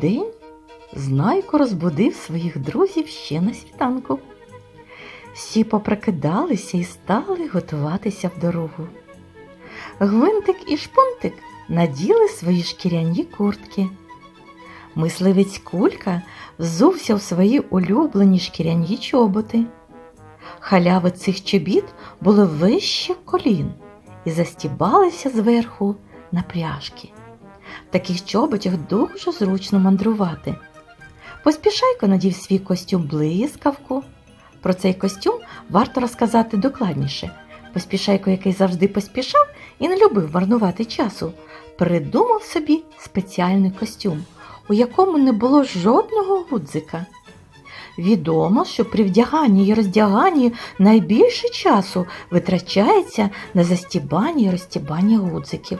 день Знайко розбудив своїх друзів ще на світанку. Всі поприкидалися і стали готуватися в дорогу. Гвинтик і шпунтик наділи свої шкіряні куртки. Мисливець кулька взувся в свої улюблені шкіряні чоботи. Халяви цих чобіт були вище колін і застібалися зверху на пряжки. Таких чоботях дуже зручно мандрувати. Поспішайко надів свій костюм блискавку. Про цей костюм варто розказати докладніше. Поспішайко, який завжди поспішав і не любив марнувати часу, придумав собі спеціальний костюм, у якому не було жодного гудзика. Відомо, що при вдяганні і роздяганні найбільше часу витрачається на застібання і розтібання гудзиків.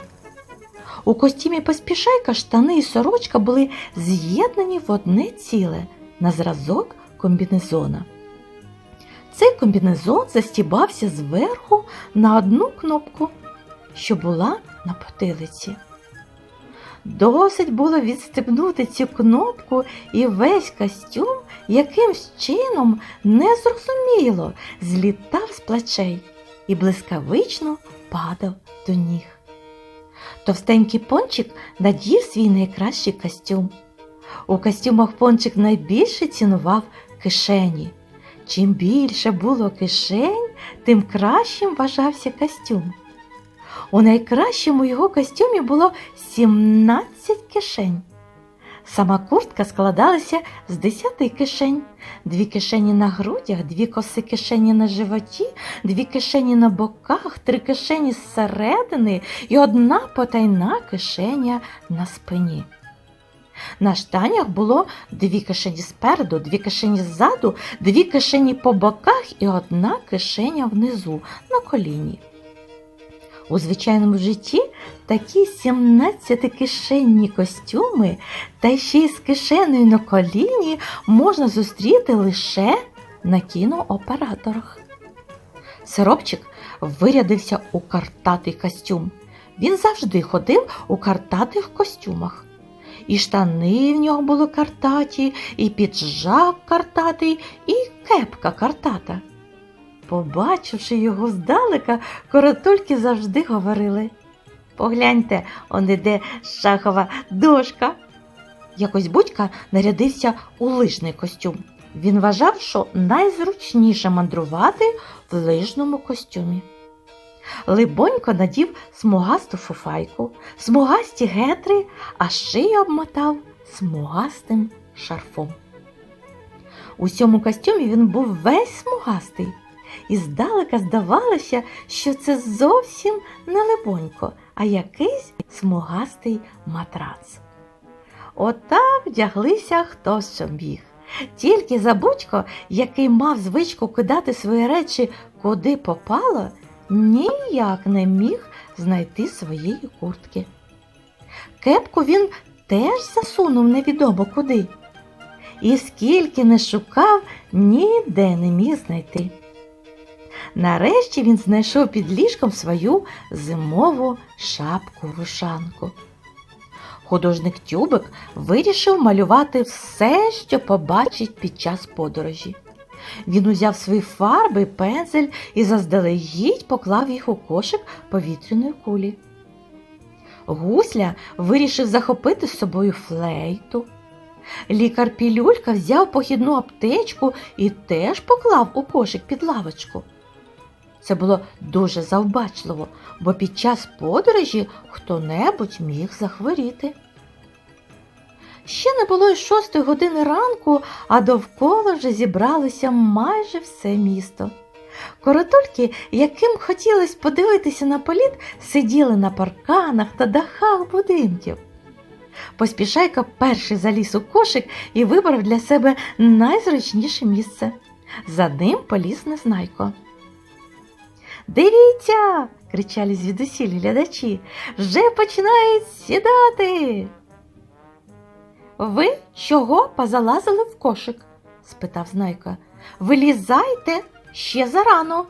У костюмі поспішайка штани і сорочка були з'єднані в одне ціле на зразок комбінезона. Цей комбінезон застібався зверху на одну кнопку, що була на потилиці. Досить було відстебнути цю кнопку і весь костюм якимсь чином незрозуміло злітав з плечей і блискавично падав до ніг. Товстенький пончик надів свій найкращий костюм. У костюмах пончик найбільше цінував кишені. Чим більше було кишень, тим кращим вважався костюм. У найкращому його костюмі було 17 кишень. Сама куртка складалася з 10 кишень, дві кишені на грудях, дві коси кишені на животі, дві кишені на боках, три кишені зсередини і одна потайна кишеня на спині. На штанях було дві кишені спереду, дві кишені ззаду, дві кишені по боках і одна кишеня внизу на коліні. У звичайному житті такі 17-кишенні костюми та ще й з кишенею на коліні можна зустріти лише на кінооператорах. Сиропчик вирядився у картатий костюм. Він завжди ходив у картатих костюмах. І штани в нього були картаті, і піджак картатий, і кепка картата. Побачивши його здалека, коротульки завжди говорили Погляньте, он іде шахова дошка. Якось будька нарядився у лижний костюм. Він вважав, що найзручніше мандрувати в лижному костюмі. Либонько надів смугасту фуфайку, смугасті гетри, а шию обмотав смугастим шарфом. У цьому костюмі він був весь смугастий, і здалека здавалося, що це зовсім не либонько, а якийсь смугастий матрац. Отак вдяглися хто що міг. Тільки забудько, який мав звичку кидати свої речі куди попало, ніяк не міг знайти своєї куртки. Кепку він теж засунув невідомо куди. І скільки не шукав, ніде не міг знайти. Нарешті він знайшов під ліжком свою зимову шапку-вушанку. Художник Тюбик вирішив малювати все, що побачить під час подорожі. Він узяв свої фарби, пензель і заздалегідь поклав їх у кошик повітряної кулі. Гусля вирішив захопити з собою флейту. Лікар Пілюлька взяв похідну аптечку і теж поклав у кошик під лавочку. Це було дуже завбачливо, бо під час подорожі хто-небудь міг захворіти. Ще не було й шостої години ранку, а довкола вже зібралося майже все місто. Коротульки, яким хотілося подивитися на політ, сиділи на парканах та дахах будинків. Поспішайка перший заліз у кошик і вибрав для себе найзручніше місце. За ним поліз Незнайко. Дивіться, кричали звідусіль глядачі, вже починають сідати. Ви чого позалазили в кошик? спитав Знайка. Вилізайте ще зарано.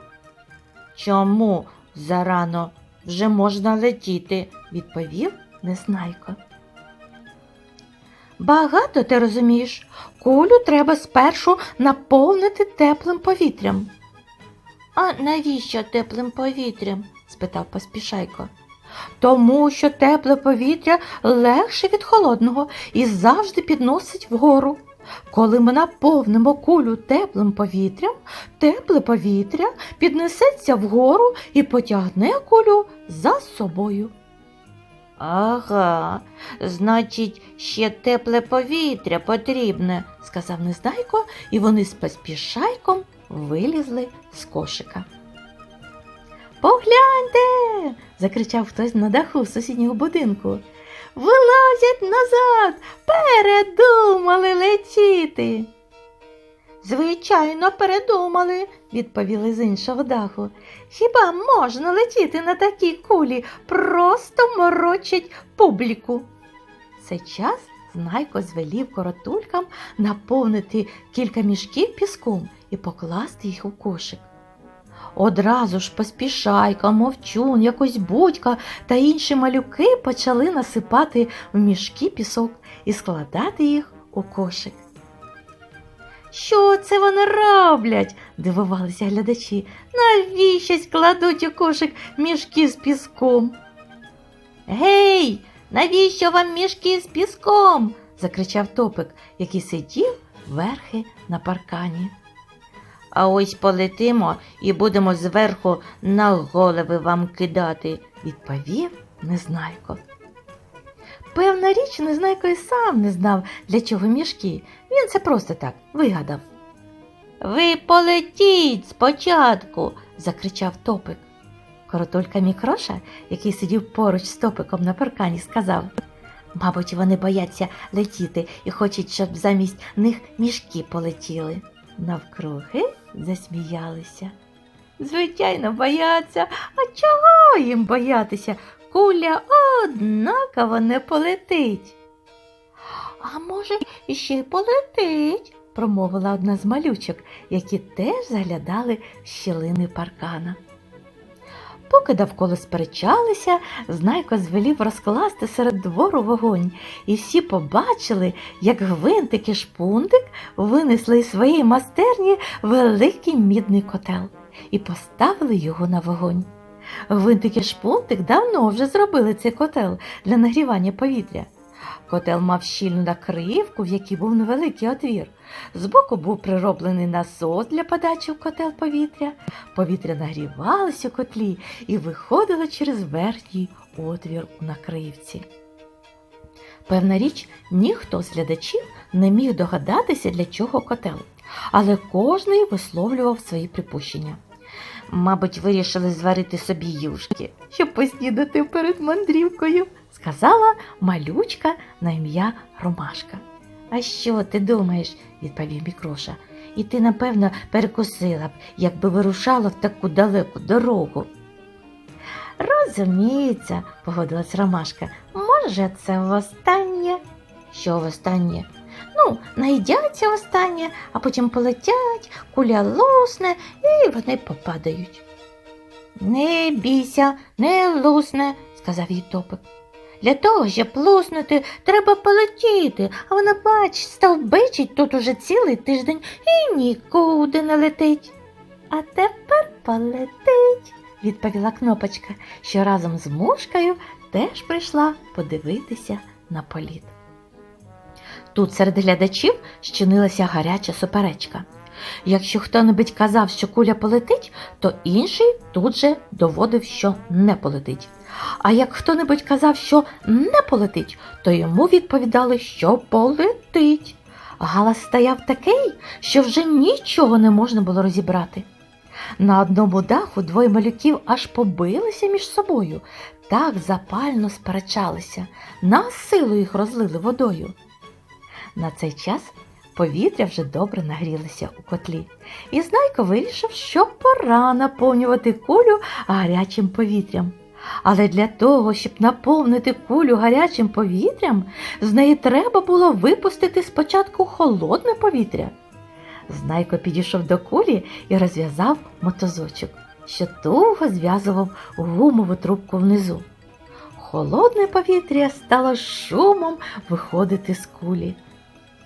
Чому зарано? Вже можна летіти, відповів Незнайко. Багато ти розумієш. Кулю треба спершу наповнити теплим повітрям. А навіщо теплим повітрям? спитав поспішайко. Тому що тепле повітря легше від холодного і завжди підносить вгору. Коли ми наповнимо кулю теплим повітрям, тепле повітря піднесеться вгору і потягне кулю за собою. Ага, значить, ще тепле повітря потрібне, сказав Незнайко, і вони з поспішайком вилізли з кошика. Погляньте. закричав хтось на даху сусіднього будинку. Вилазять назад, передумали летіти. Звичайно, передумали, відповіли з іншого даху. Хіба можна летіти на такій кулі, просто морочить публіку. Цей час Знайко звелів коротулькам наповнити кілька мішків піском і покласти їх у кошик. Одразу ж поспішайка, мовчун, якось будька та інші малюки почали насипати в мішки пісок і складати їх у кошик. Що це вони роблять? дивувалися глядачі. Навіщось кладуть у кошик мішки з піском. Гей, навіщо вам мішки з піском? закричав топик, який сидів верхи на паркані. А ось полетимо і будемо зверху на голови вам кидати, відповів Незнайко. Певна річ, Незнайко і сам не знав, для чого мішки. Він це просто так вигадав. Ви полетіть спочатку, закричав топик. Коротулька Мікроша, який сидів поруч з топиком на паркані, сказав Мабуть, вони бояться летіти і хочуть, щоб замість них мішки полетіли. Навкруги засміялися. Звичайно, бояться. А чого їм боятися? Куля однаково не полетить. А може, ще полетить, промовила одна з малючок, які теж заглядали в щілини паркана. Поки довкола сперечалися, Знайко звелів розкласти серед двору вогонь, і всі побачили, як гвинтик і шпундик винесли із своєї мастерні великий мідний котел і поставили його на вогонь. Гвинтик і шпунтик давно вже зробили цей котел для нагрівання повітря. Котел мав щільну накривку, в якій був невеликий отвір. Збоку був прироблений насос для подачі в котел повітря. Повітря нагрівалося у котлі і виходило через верхній отвір у накривці. Певна річ, ніхто з глядачів не міг догадатися, для чого котел, але кожний висловлював свої припущення. Мабуть, вирішили зварити собі юшки, щоб поснідати перед мандрівкою, сказала малючка на ім'я Ромашка. А що ти думаєш? відповів Мікроша. І ти, напевно, перекусила б, якби вирушала в таку далеку дорогу. Розуміється, погодилась Ромашка. Може, це востаннє? Що востаннє? Ну, наїдяться останнє, а потім полетять, куля лусне і вони попадають. Не бійся, не лусне, сказав їй топик. Для того, щоб луснути, треба полетіти, а вона, бач, стовбичить тут уже цілий тиждень і нікуди не летить. А тепер полетить, відповіла кнопочка, що разом з мушкою теж прийшла подивитися на політ. Тут серед глядачів щинилася гаряча суперечка. Якщо хто-небудь казав, що куля полетить, то інший тут же доводив, що не полетить. А як хто-небудь казав, що не полетить, то йому відповідали, що полетить. Галас стояв такий, що вже нічого не можна було розібрати. На одному даху двоє малюків аж побилися між собою, так запально сперечалися, на силу їх розлили водою. На цей час повітря вже добре нагрілося у котлі, і Знайко вирішив, що пора наповнювати кулю гарячим повітрям. Але для того, щоб наповнити кулю гарячим повітрям, з неї треба було випустити спочатку холодне повітря. Знайко підійшов до кулі і розв'язав мотозочок, що туго зв'язував гумову трубку внизу. Холодне повітря стало шумом виходити з кулі.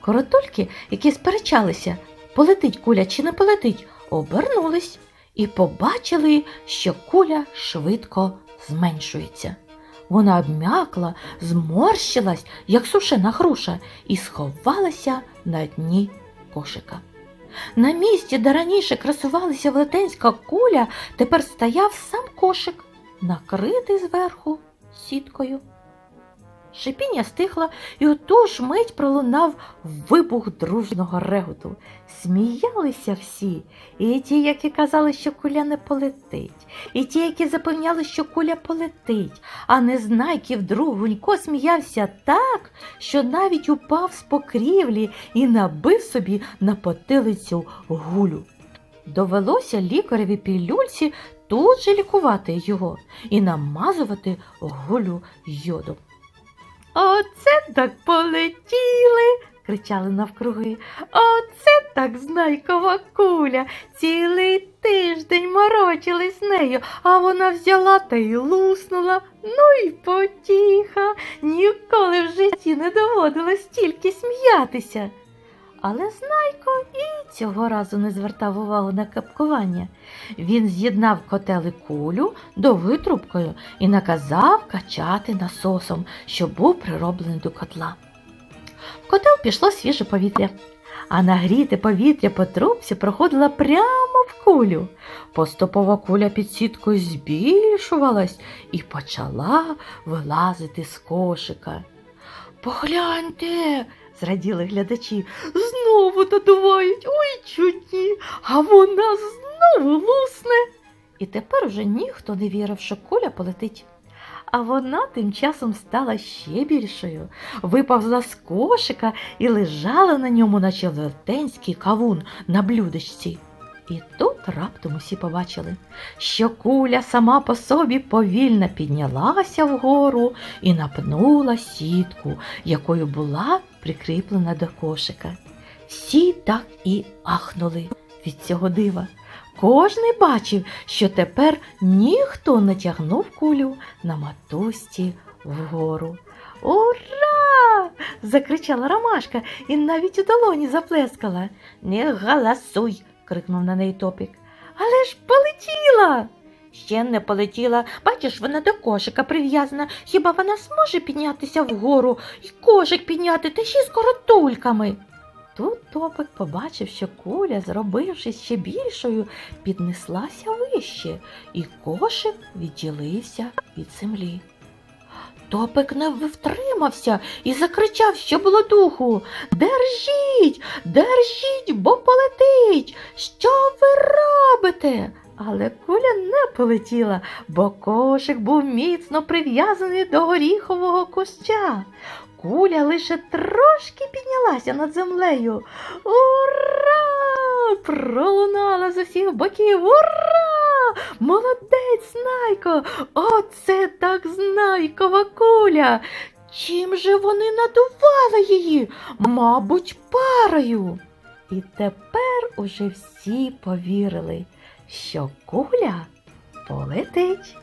Коротульки, які сперечалися, полетить куля чи не полетить, обернулись і побачили, що куля швидко зменшується. Вона обмякла, зморщилась, як сушена груша, і сховалася на дні кошика. На місці, де раніше красувалася велетенська куля, тепер стояв сам кошик, накритий зверху сіткою. Шипіння стихло, і у ту ж мить пролунав вибух дружного реготу. Сміялися всі, і ті, які казали, що куля не полетить, і ті, які запевняли, що куля полетить, а незнайків друг Гунько сміявся так, що навіть упав з покрівлі і набив собі на потилицю гулю. Довелося лікареві пілюльці тут же лікувати його і намазувати гулю йодом. Оце так полетіли. кричали навкруги. Оце так знайкова куля. Цілий тиждень морочились з нею, а вона взяла та й луснула. Ну й потіха. Ніколи в житті не доводилось стільки сміятися. Але Знайко і цього разу не звертав увагу на капкування. Він з'єднав котел і кулю довгою трубкою і наказав качати насосом, що був прироблений до котла. В котел пішло свіже повітря, а нагріте повітря по трубці проходило прямо в кулю. Поступова куля під сіткою збільшувалась і почала вилазити з кошика. Погляньте, зраділи глядачі, знову надувають, ой чудні, а вона знову лусне. І тепер уже ніхто не вірив, що куля полетить. А вона тим часом стала ще більшою, виповзла з кошика і лежала на ньому, наче велетенський кавун на блюдечці. І тут раптом усі побачили, що куля сама по собі повільно піднялася вгору і напнула сітку, якою була прикріплена до кошика. Всі так і ахнули від цього дива. Кожний бачив, що тепер ніхто не тягнув кулю на матусті вгору. Ура! закричала Ромашка і навіть у долоні заплескала. Не галасуй, крикнув на неї топік. Але ж полетіла. Ще не полетіла. Бачиш, вона до кошика прив'язана. Хіба вона зможе піднятися вгору і кошик підняти та ще з коротульками? Тут топик побачив, що куля, зробившись ще більшою, піднеслася вище, і кошик відділився від землі. Топик не втримався і закричав, що було духу. Держіть, держіть, бо полетить. Що ви робите? Але куля не полетіла, бо кошик був міцно прив'язаний до горіхового куща. Куля лише трошки піднялася над землею. Ура! Пролунала з усіх боків. Ура! Молодець, Знайко! Оце так знайкова куля. Чим же вони надували її? Мабуть, парою. І тепер уже всі повірили, що куля полетить.